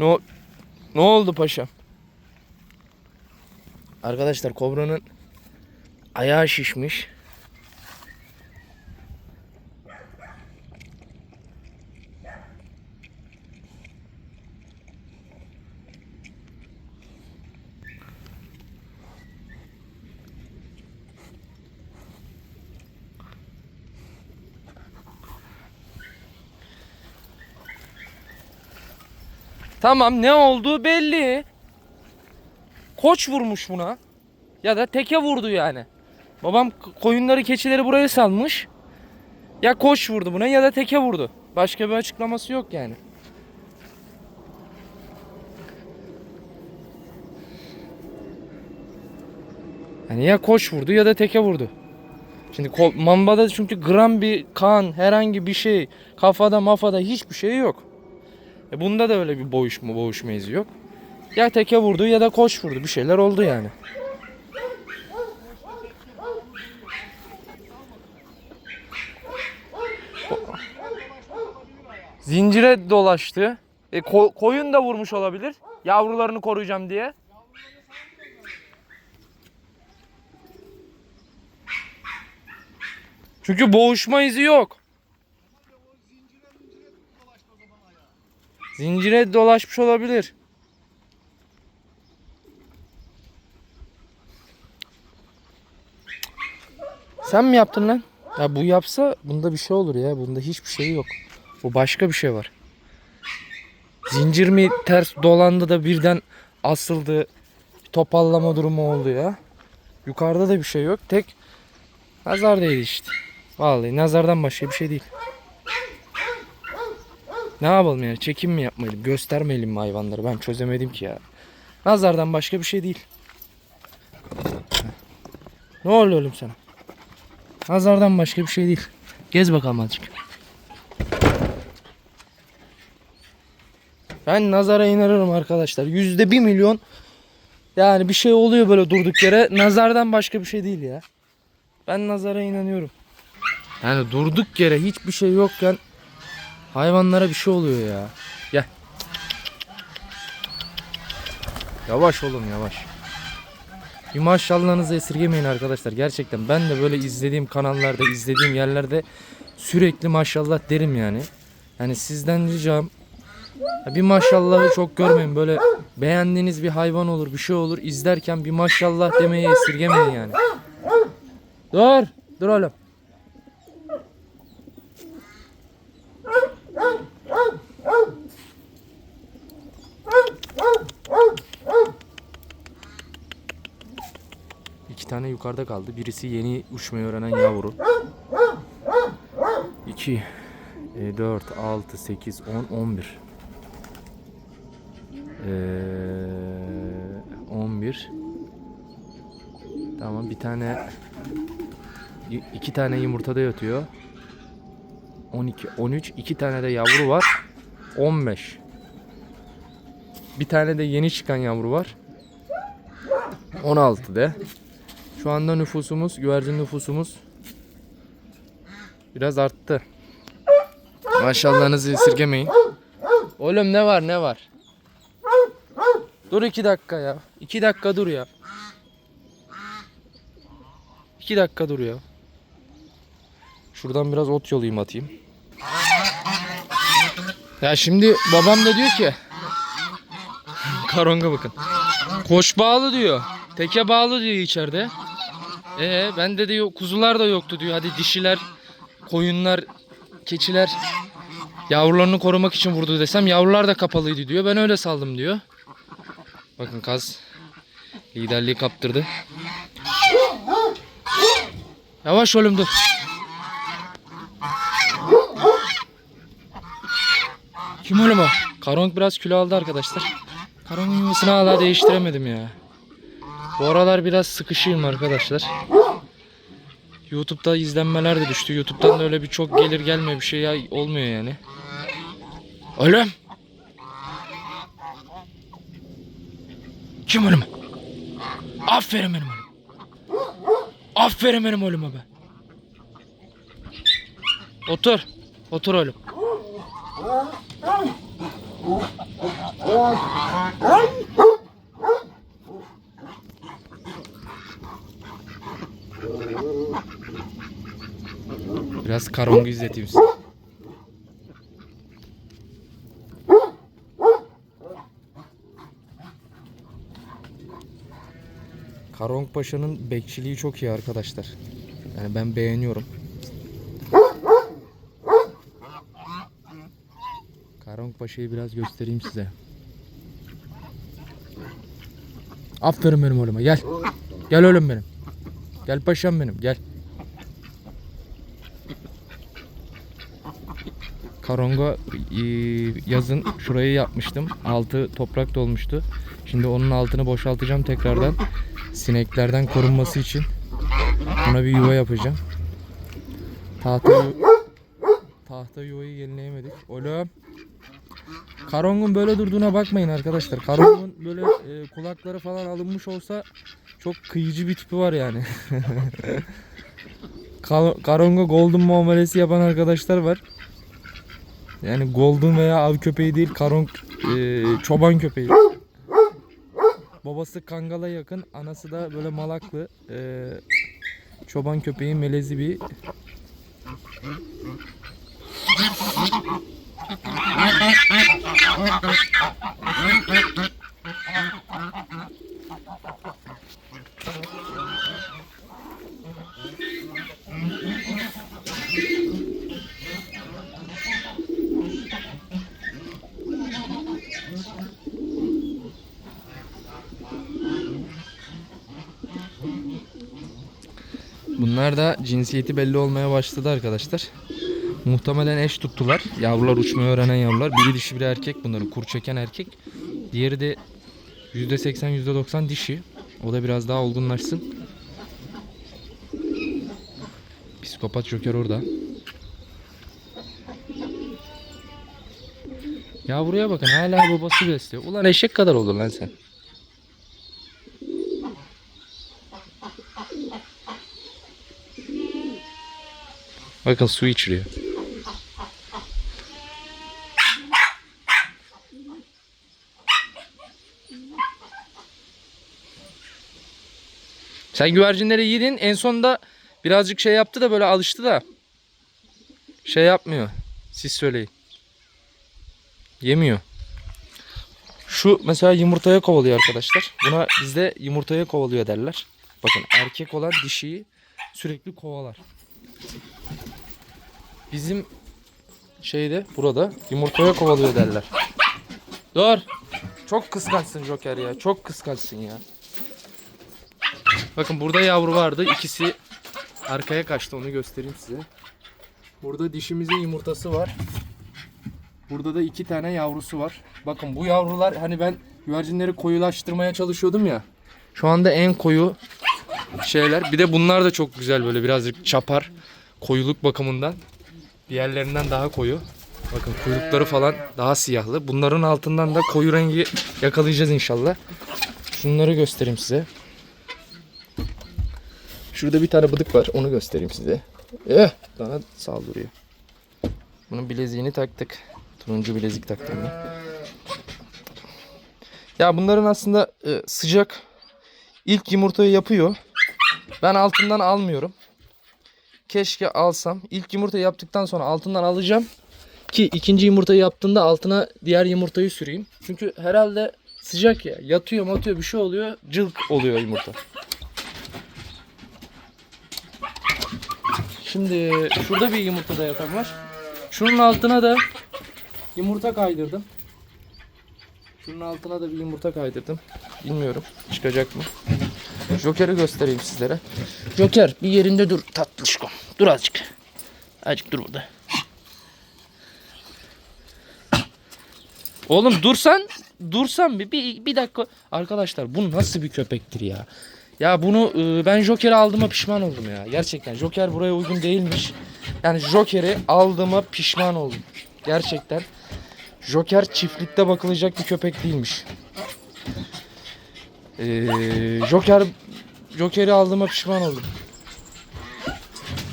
Ne, ne oldu paşam? Arkadaşlar kobranın ayağı şişmiş. Tamam ne olduğu belli. Koç vurmuş buna. Ya da teke vurdu yani. Babam koyunları keçileri buraya salmış. Ya koç vurdu buna ya da teke vurdu. Başka bir açıklaması yok yani. Yani ya koç vurdu ya da teke vurdu. Şimdi mambada çünkü gram bir kan, herhangi bir şey, kafada mafada hiçbir şey yok. E bunda da öyle bir boğuşma boğuşma izi yok. Ya teke vurdu ya da koç vurdu. Bir şeyler oldu yani. Zincire dolaştı. E, ko- koyun da vurmuş olabilir. Yavrularını koruyacağım diye. Çünkü boğuşma izi yok. Zincire dolaşmış olabilir. Sen mi yaptın lan? Ya bu yapsa bunda bir şey olur ya. Bunda hiçbir şey yok. Bu başka bir şey var. Zincir mi ters dolandı da birden asıldı. Topallama durumu oldu ya. Yukarıda da bir şey yok. Tek nazar değdi işte. Vallahi nazardan başka bir şey değil. Ne yapalım yani? Çekim mi yapmayalım? Göstermeyelim mi hayvanları? Ben çözemedim ki ya. Nazardan başka bir şey değil. Ne oluyor oğlum sana? Nazardan başka bir şey değil. Gez bakalım azıcık. Ben nazara inanırım arkadaşlar. Yüzde bir milyon yani bir şey oluyor böyle durduk yere. Nazardan başka bir şey değil ya. Ben nazara inanıyorum. Yani durduk yere hiçbir şey yokken hayvanlara bir şey oluyor ya. Gel. Yavaş oğlum yavaş. Bir maşallahınızı esirgemeyin arkadaşlar. Gerçekten ben de böyle izlediğim kanallarda, izlediğim yerlerde sürekli maşallah derim yani. Yani sizden ricam bir maşallahı çok görmeyin. Böyle beğendiğiniz bir hayvan olur, bir şey olur. izlerken bir maşallah demeyi esirgemeyin yani. Dur. Dur oğlum. Tane yukarıda kaldı. Birisi yeni uçmayı öğrenen yavru. 2 4 6 8 10 11 Ee, 11 Tamam bir tane iki tane yumurtada yatıyor. 12 13 iki tane de yavru var. 15 Bir tane de yeni çıkan yavru var. 16 de. Şu anda nüfusumuz, güvercin nüfusumuz biraz arttı. Maşallahınızı esirgemeyin. Oğlum ne var ne var? Dur iki dakika ya. İki dakika dur ya. İki dakika dur ya. Şuradan biraz ot yolayım atayım. Ya şimdi babam da diyor ki Karonga bakın. Koç bağlı diyor. Teke bağlı diyor içeride. Ee ben de diyor kuzular da yoktu diyor. Hadi dişiler, koyunlar, keçiler yavrularını korumak için vurdu desem yavrular da kapalıydı diyor. Ben öyle saldım diyor. Bakın kaz liderliği kaptırdı. Yavaş oğlum dur. Kim oğlum o? Karong biraz kilo aldı arkadaşlar. Karong'un yuvasını hala değiştiremedim ya. Bu aralar biraz sıkışıyım arkadaşlar. YouTube'da izlenmeler de düştü. YouTube'dan da öyle bir çok gelir gelme bir şey olmuyor yani. Oğlum. Kim oğlum? Aferin benim oğlum. Aferin benim oğluma be. Otur. Otur oğlum. Biraz karongu izleteyim size. Karong Paşa'nın bekçiliği çok iyi arkadaşlar. Yani ben beğeniyorum. Karong Paşa'yı biraz göstereyim size. Aferin benim oğluma gel. Gel oğlum benim. Gel paşam benim gel. Karonga e, yazın şurayı yapmıştım. Altı toprak dolmuştu. Şimdi onun altını boşaltacağım tekrardan. Sineklerden korunması için. Buna bir yuva yapacağım. Tahta tahta yuvayı yenileyemedik. Oğlum. Karong'un böyle durduğuna bakmayın arkadaşlar. Karong'un böyle e, kulakları falan alınmış olsa çok kıyıcı bir tipi var yani. Kar- Karong'a golden muamelesi yapan arkadaşlar var. Yani golden veya av köpeği değil, karong e, çoban köpeği. Babası kangala yakın, anası da böyle malaklı. e, çoban köpeği melezi bir Bunlar da cinsiyeti belli olmaya başladı arkadaşlar. Muhtemelen eş tuttular. Yavrular uçmayı öğrenen yavrular. Biri dişi biri erkek bunların. Kur çeken erkek. Diğeri de %80 %90 dişi. O da biraz daha olgunlaşsın. Psikopat Joker orada. Yavruya bakın hala babası besliyor. Ulan eşek kadar oldun lan sen. Bakın su içiriyor. Sen güvercinleri yedin. En sonunda birazcık şey yaptı da böyle alıştı da. Şey yapmıyor. Siz söyleyin. Yemiyor. Şu mesela yumurtaya kovalıyor arkadaşlar. Buna bizde yumurtaya kovalıyor derler. Bakın erkek olan dişiyi sürekli kovalar. Bizim şeyde burada yumurtaya kovalıyor derler. Dur. Çok kıskançsın Joker ya. Çok kıskançsın ya. Bakın burada yavru vardı. İkisi arkaya kaçtı. Onu göstereyim size. Burada dişimizin yumurtası var. Burada da iki tane yavrusu var. Bakın bu yavrular hani ben güvercinleri koyulaştırmaya çalışıyordum ya. Şu anda en koyu şeyler. Bir de bunlar da çok güzel böyle birazcık çapar. Koyuluk bakımından. Diğerlerinden daha koyu. Bakın kuyrukları falan daha siyahlı. Bunların altından da koyu rengi yakalayacağız inşallah. Şunları göstereyim size. Şurada bir tane bıdık var. Onu göstereyim size. Eh, bana saldırıyor. Bunun bileziğini taktık. Turuncu bilezik taktım ben. Ya bunların aslında e, sıcak ilk yumurtayı yapıyor. Ben altından almıyorum. Keşke alsam. İlk yumurta yaptıktan sonra altından alacağım. Ki ikinci yumurtayı yaptığında altına diğer yumurtayı süreyim. Çünkü herhalde sıcak ya. Yatıyor matıyor bir şey oluyor. Cılk oluyor yumurta. Şimdi şurada bir yumurta da yatan var. Şunun altına da yumurta kaydırdım. Şunun altına da bir yumurta kaydırdım. Bilmiyorum çıkacak mı. Joker'i göstereyim sizlere. Joker bir yerinde dur tatlışkom. Dur azıcık. Azıcık dur burada. Oğlum dursan dursan bir, bir, bir dakika. Arkadaşlar bu nasıl bir köpektir ya? Ya bunu e, ben Joker'i aldığıma pişman oldum ya. Gerçekten Joker buraya uygun değilmiş. Yani Joker'i aldığıma pişman oldum. Gerçekten. Joker çiftlikte bakılacak bir köpek değilmiş. Ee, Joker Joker'i aldığıma pişman oldum.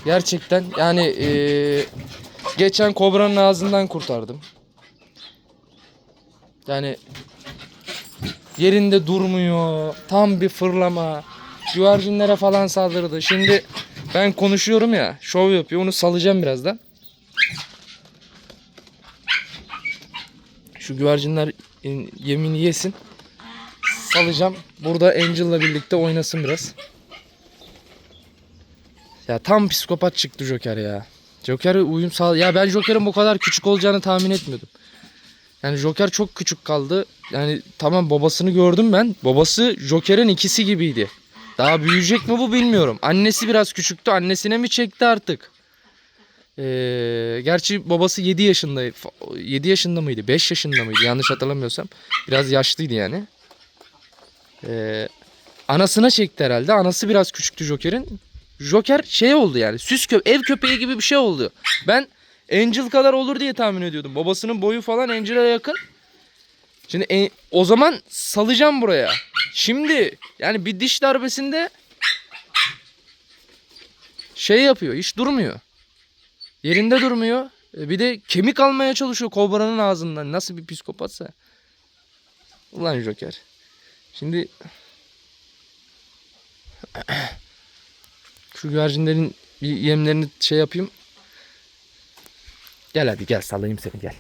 Gerçekten yani ee, geçen kobranın ağzından kurtardım. Yani Yerinde durmuyor. Tam bir fırlama. Güvercinlere falan saldırdı. Şimdi ben konuşuyorum ya. Şov yapıyor. Onu salacağım birazdan. Şu güvercinler in- yemini yesin. Salacağım. Burada Angel'la birlikte oynasın biraz. Ya tam psikopat çıktı Joker ya. Joker'e uyum sağ... Ya ben Joker'in bu kadar küçük olacağını tahmin etmiyordum. Yani Joker çok küçük kaldı. Yani tamam babasını gördüm ben. Babası Joker'in ikisi gibiydi. Daha büyüyecek mi bu bilmiyorum. Annesi biraz küçüktü. Annesine mi çekti artık? Ee, gerçi babası 7 yaşındaydı. 7 yaşında mıydı? 5 yaşında mıydı? Yanlış hatırlamıyorsam. Biraz yaşlıydı yani. Ee, anasına çekti herhalde. Anası biraz küçüktü Joker'in. Joker şey oldu yani. Süs kö ev köpeği gibi bir şey oldu. Ben Angel kadar olur diye tahmin ediyordum. Babasının boyu falan Angel'a yakın. Şimdi e- o zaman salacağım buraya. Şimdi yani bir diş darbesinde şey yapıyor. Hiç durmuyor. Yerinde durmuyor. E, Bir de kemik almaya çalışıyor kobranın ağzından. Nasıl bir psikopatsa. Ulan Joker. Şimdi şu güvercinlerin bir yemlerini şey yapayım. Gel hadi gel salayım seni gel.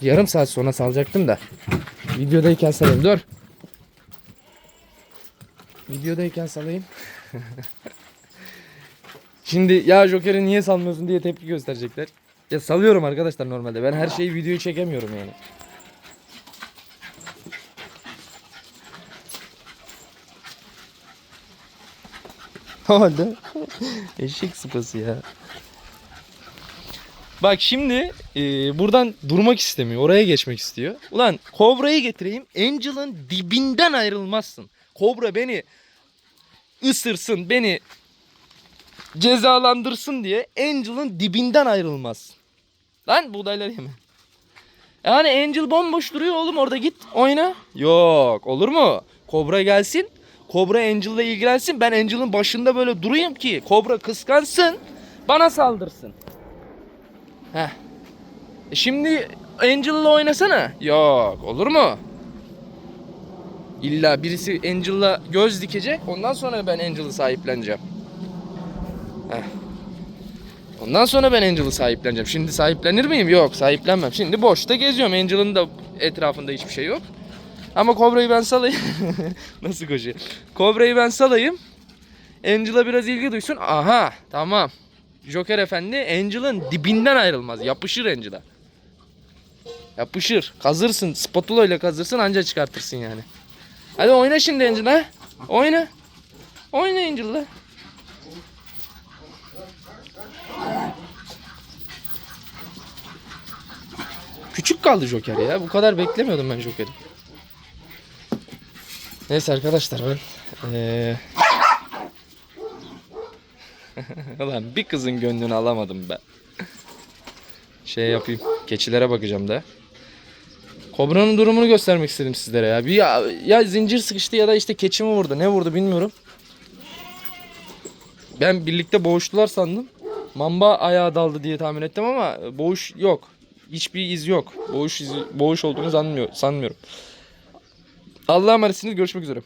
Yarım saat sonra salacaktım da. Videodayken salayım dur. Videodayken salayım. Şimdi ya Joker'i niye salmıyorsun diye tepki gösterecekler. Ya salıyorum arkadaşlar normalde. Ben her şeyi videoyu çekemiyorum yani. Oldu. Eşek sıpası ya. Bak şimdi e, buradan durmak istemiyor. Oraya geçmek istiyor. Ulan Kobra'yı getireyim. Angel'ın dibinden ayrılmazsın. Kobra beni ısırsın, beni cezalandırsın diye Angel'ın dibinden ayrılmaz. Lan buğdayları yeme. Yani Angel bomboş duruyor oğlum orada git oyna. Yok olur mu? Kobra gelsin. Kobra Angel'la ilgilensin. Ben Angel'ın başında böyle durayım ki Kobra kıskansın. Bana saldırsın. Heh. E şimdi Angel'la oynasana. Yok olur mu? İlla birisi Angel'la göz dikecek. Ondan sonra ben Angel'ı sahipleneceğim. Heh. Ondan sonra ben Angel'ı sahipleneceğim. Şimdi sahiplenir miyim? Yok sahiplenmem. Şimdi boşta geziyorum. Angel'ın da etrafında hiçbir şey yok. Ama Kobra'yı ben salayım. Nasıl koşuyor? Kobra'yı ben salayım. Angel'a biraz ilgi duysun. Aha tamam. Joker efendi Angel'ın dibinden ayrılmaz. Yapışır Angel'a. Yapışır. Kazırsın. Spatula ile kazırsın anca çıkartırsın yani. Hadi oyna şimdi Angel ha. Oyna. Oyna Angel'la. Küçük kaldı Joker ya. Bu kadar beklemiyordum ben Joker'i. Neyse arkadaşlar ben eee Ulan bir kızın gönlünü alamadım ben. Şey yapayım. Keçilere bakacağım da. Kobra'nın durumunu göstermek istedim sizlere ya. Bir ya, ya zincir sıkıştı ya da işte keçi mi vurdu? Ne vurdu bilmiyorum. Ben birlikte boğuştular sandım. Mamba ayağa daldı diye tahmin ettim ama boğuş yok. Hiçbir iz yok. Boğuş izi, boğuş olduğunu sanmıyor, sanmıyorum. Allah'a emanetsiniz. Görüşmek üzere.